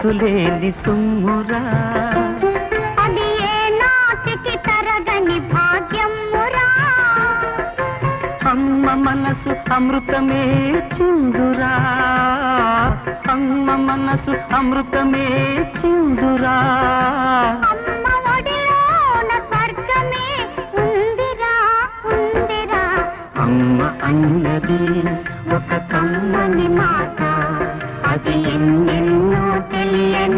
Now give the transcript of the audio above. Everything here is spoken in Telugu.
అంతులేని సుమ్మురా. అది ఏ నాటికి తరగని భాగ్యమురా. అమ్మ మనసు అమృతమే చిందురా. అమ్మ మనసు అమృతమే చిందురా. అమ్మ అన్నది ఒక కమ్మని మాట.